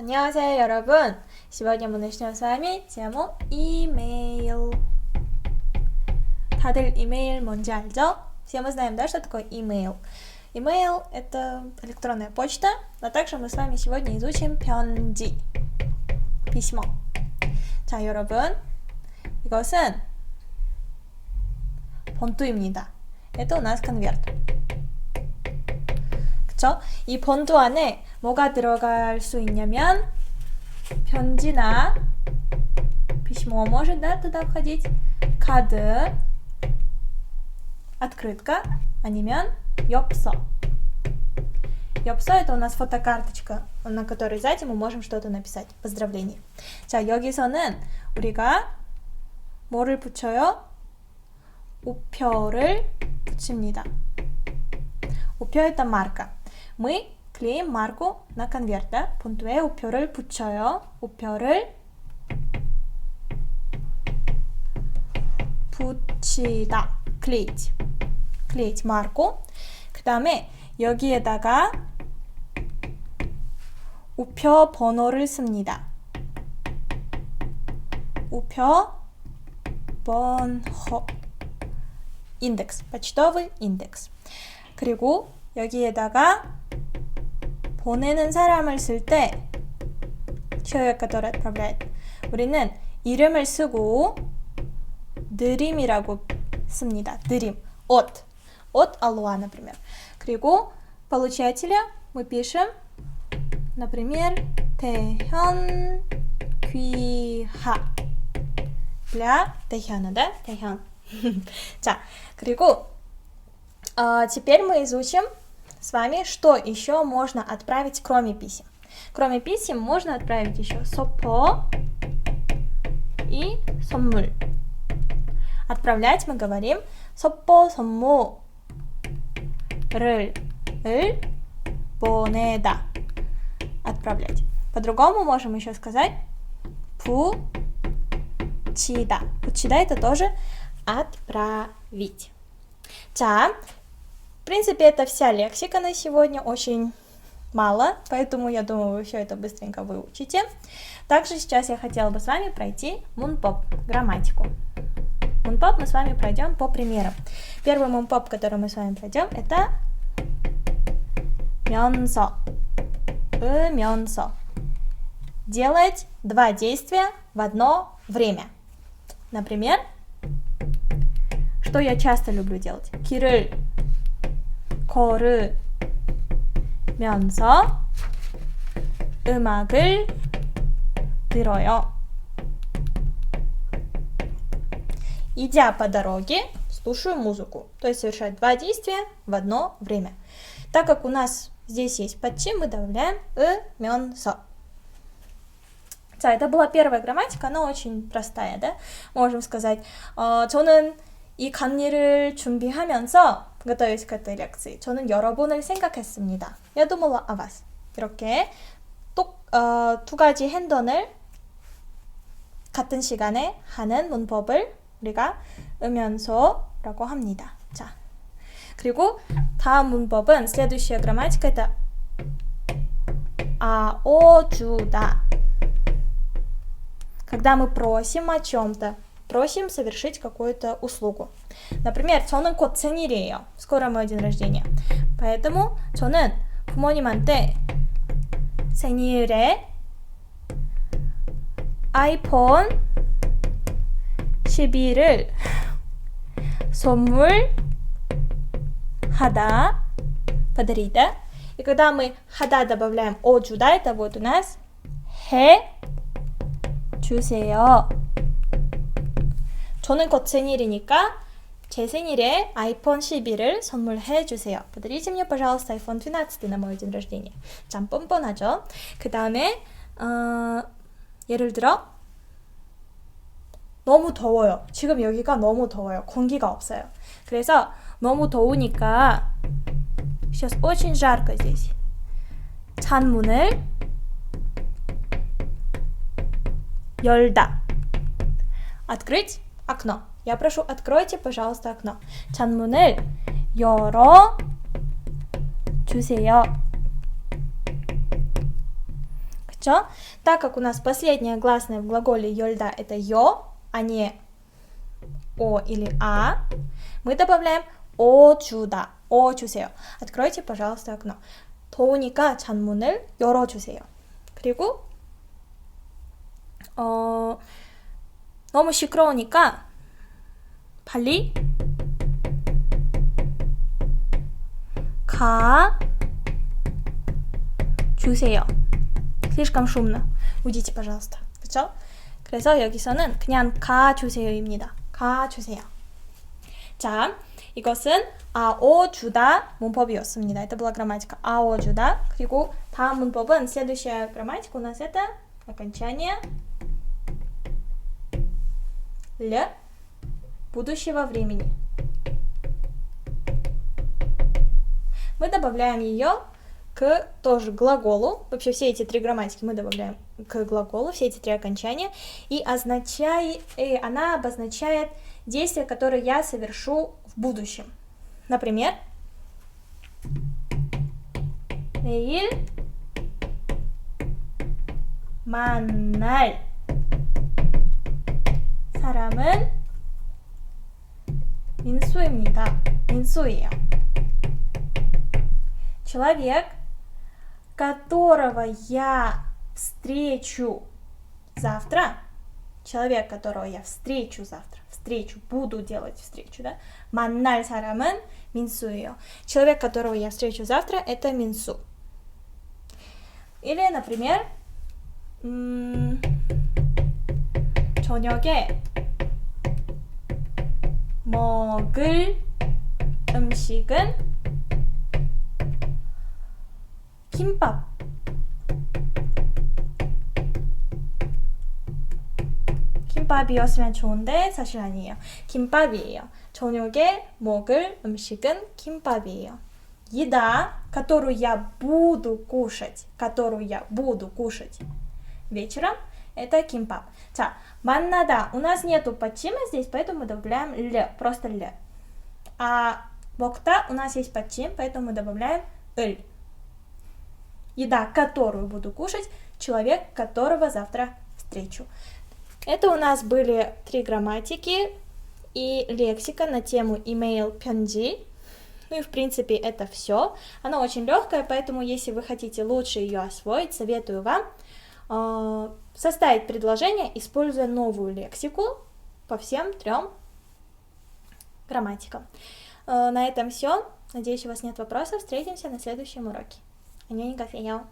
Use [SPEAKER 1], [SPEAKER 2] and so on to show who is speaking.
[SPEAKER 1] 안녕하세요, 여러분. Сегодня мы начнем с вами тему имейл. 다들 имейл 뭔지 알죠? Все мы знаем, да, что такое имейл. Имейл — это электронная почта, но также мы с вами сегодня изучим 편지, письмо. 자, 여러분. 이것은 본투입니다. Это у нас конверт. 그쵸? 이 본투 안에 뭐가 들어갈 수 있냐면 편지나 письмо может да, туда входить, 카드, открытка, 아니면 엽서. 엽서 это у нас фотокарточка, на которой сзади мы можем что-то написать. Поздравление. 자, 여기서는 우리가 뭐를 붙여요? 우표를 붙입니다. 우표 это марка. Мы клеим марку на конверт, да? 본토에 우표를 붙여요. 우표를 붙이다. клеить. клеить марку. 그 다음에 여기에다가 우표 번호를 씁니다. 우표 번호 индекс, почтовый индекс. 그리고 여기에다가 보내는 사람을 쓸때 우리는 이름을 쓰고 느림이라고 씁니다. 느림. от. от Алуа, например. 그리고 получателя мы пишем, например, 태현 귀하. для 태현아, да? 태현. 자, 그리고 어, теперь мы изучим с вами, что еще можно отправить, кроме писем. Кроме писем можно отправить еще сопо и соммуль. Отправлять мы говорим сопо сомму рыль ыль понеда. Отправлять. По-другому можем еще сказать пу чида. Пу чида это тоже отправить. 자, принципе, это вся лексика на сегодня, очень мало, поэтому я думаю, вы все это быстренько выучите. Также сейчас я хотела бы с вами пройти мунпоп, грамматику. Мунпоп мы с вами пройдем по примерам. Первый мунпоп, который мы с вами пройдем, это мёнсо. Э, мёнсо. Делать два действия в одно время. Например, что я часто люблю делать? Кирилл 걸으면서 음악을 들어요. Идя по дороге, слушаю музыку. То есть совершать два действия в одно время. Так как у нас здесь есть подчи, мы добавляем «ыменсо». Да, это была первая грамматика, она очень простая, да? Можем сказать, э, 저는 이 강의를 준비하면서 готовясь к этой лекции 저는 여러 번을 생각했습니다. Я думала о вас. 이렇게 똑, 어, 두 가지 핸던을 같은 시간에 하는 문법을 우리가 음연소라고 합니다. 자, 그리고 다음 문법은 следующая грамматика это 아오주다. Когда мы просим о чем-то. просим совершить какую-то услугу. Например, 저는 곧 생일이에요. скоро мой день рождения. поэтому 저는 부모님한테 생일에 아이폰 12를 선물하다 подарида. И когда мы хада добавляем оджуда, это будет у нас 해 주세요. 저는 곧 생일이니까 제 생일에 iPhone 11을 선물해 주세요. Подарите мне, пожалуйста, iPhone 12 на мой день рождения. 참 뻔뻔하죠? 그 다음에 어, 예를 들어 너무 더워요. 지금 여기가 너무 더워요. 공기가 없어요. 그래서 너무 더우니까 сейчас очень жарко здесь. 창문을 열다. Открыть окно. Я прошу, откройте, пожалуйста, окно. 창문을 열어 주세요. 그 Чё? Так как у нас последнее гласное в глаголе 열다 это ё, а не о или а, мы добавляем о 주다, о 주세요. Откройте, пожалуйста, окно. 더우니까 창문을 열어주세요. 그리고 어, 너무 시끄러우니까 빨리 가 주세요. Слишком шумно. Уйдите, пожалуйста. 그렇죠? 그래서 여기서는 그냥 가주세요입니다. 가주세요. 자, 이것은 아오주다 문법이었습니다. Это была грамматика 아오주다. 그리고 다음 문법은 следующая грамматика у нас это окончание для будущего времени. Мы добавляем ее к тоже глаголу. Вообще все эти три грамматики мы добавляем к глаголу, все эти три окончания. И, означай, и она обозначает действие, которое я совершу в будущем. Например, Нейл Маналь. 사람은 민수입니다. 민수예요. Человек, которого я встречу завтра, человек, которого я встречу завтра, встречу, буду делать встречу, да? 만날 사람은 민수예요. Человек, которого я встречу завтра, это 민수. Или, например, 음, 저녁에 먹을 음식은 김밥. 김밥이었으면 좋은데 사실 아니에요. 김밥이에요. 저녁에 먹을 음식은 김밥이에요. Еда, которую я буду кушать, которую я буду кушать вечером, это кимпап. 자, 만나다. У нас нету подчима здесь, поэтому мы добавляем л, просто л. А 먹다 у нас есть подчим, поэтому мы добавляем л. Еда, которую буду кушать, человек, которого завтра встречу. Это у нас были три грамматики и лексика на тему email пенджи. Ну и в принципе это все. Она очень легкая, поэтому если вы хотите лучше ее освоить, советую вам э, а, составить предложение, используя новую лексику по всем трем грамматикам. Э, на этом все. Надеюсь, у вас нет вопросов. Встретимся на следующем уроке. Анюника Фияо.